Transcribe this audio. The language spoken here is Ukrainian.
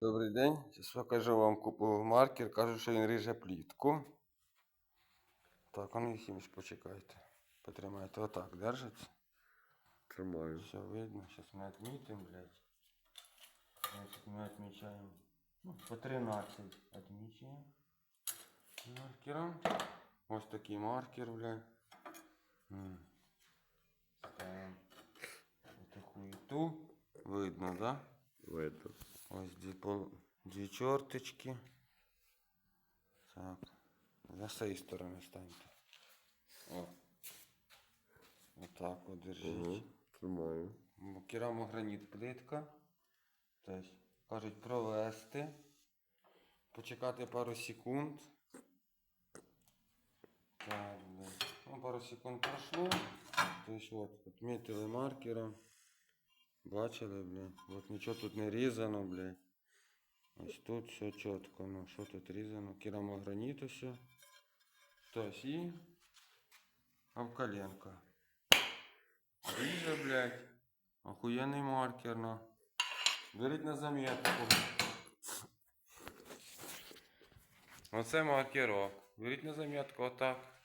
Добрий день. Зараз покажу вам купив маркер. Кажуть, що він ріже плітку. Так, а ну Єхіміч, почекайте. Потримайте. Отак держиться. Тримаю. Все видно. Зараз ми відмітимо, блядь. Значить, ми відмічаємо. Ну, по 13 відмічаємо. Маркером. Ось такий маркер, блядь. Ставимо таку і ту. Видно, да? Видно. Ось дві, пол... дві чорточки. Так. На цієї сторони станьте. О. Отак от держіть. Угу. Тримаю. Керамограніт плитка. Тобто, кажуть провести. Почекати пару секунд. Так. Ну, пару секунд пройшло. Тобто, от, відмітили маркером. Бачили, блядь. От нічого тут не різано, блядь. Ось тут все чітко. Ну, що тут різано? Керамограніт усе. Тобто, і обкаленка. Ріже, блядь. Охуєнний маркер, ну. Беріть на замітку. Оце маркерок. Беріть на замітку отак.